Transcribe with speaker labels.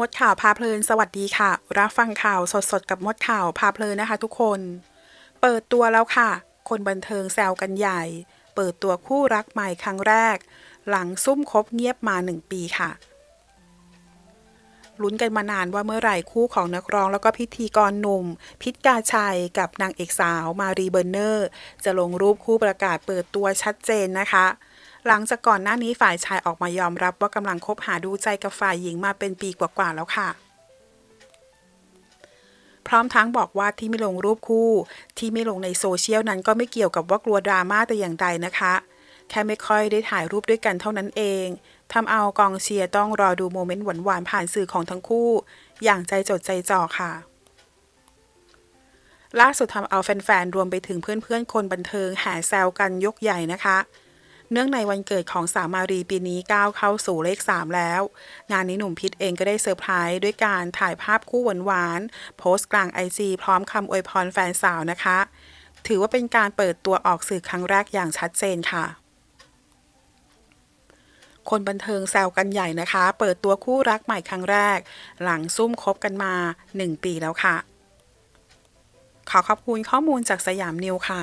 Speaker 1: มดข่าวพาเพลินสวัสดีค่ะ รับฟังข่าวสดๆ กับมดข่าวพาเพลินนะคะทุกคน เปิดตัวแล้วค่ะ คนบันเทิงแซวกันใหญ่ เปิดตัวคู่รักใหม่ครั้งแรก หลังซุ่มคบเงียบมาหนึ่งปีค่ะลุ้นกันมานานว่าเมื่อไหร่คู่ของนักร้องแล้วก็พิธีกรหนุ่ม พิษกาชัยกับนางเอกสาวมารีเบอร์เนอร์ จะลงรูปคู่ประกาศเปิดตัวชัดเจนนะคะ หลังจากก่อนหน้านี้ฝ่ายชายออกมายอมรับว่ากำลังคบหาดูใจกับฝ่ายหญิงมาเป็นปีกว่าๆแล้วค่ะ พร้อมทั้งบอกว่าที่ไม่ลงรูปคู่ ที่ไม่ลงในโซเชียลนั้นก็ไม่เกี่ยวกับว่ากลัวดราม่าแต่อย่างใดนะคะ แค่ไม่ค่อยได้ถ่ายรูปด้วยกันเท่านั้นเองทำเอากองเชียร์ต้องรอดูโมเมนต์หวานๆผ่านสื่อของทั้งคู่ อย่างใจจดใจจ่อค่ะล่าสุดทำเอาแฟนๆ รวมไปถึงเพื่อนๆ คนบันเทิงแห่แซวกันยกใหญ่นะคะ เนื่องในวันเกิดของสาวมารีปีนี้ก้าวเข้าสู่เลข 3 แล้ว งานนี้หนุ่มพิษเองก็ได้เซอร์ไพรส์ด้วยการถ่ายภาพคู่หวานๆโพสต์กลางไอจีพร้อมคำอวยพรแฟนสาวนะคะ ถือว่าเป็นการเปิดตัวออกสื่อครั้งแรกอย่างชัดเจนค่ะคนบันเทิงแซวกันใหญ่นะคะ เปิดตัวคู่รักใหม่ครั้งแรก หลังซุ่มคบกันมา 1 ปีแล้วค่ะ ขอขอบคุณข้อมูลจากสยามนิวค่ะ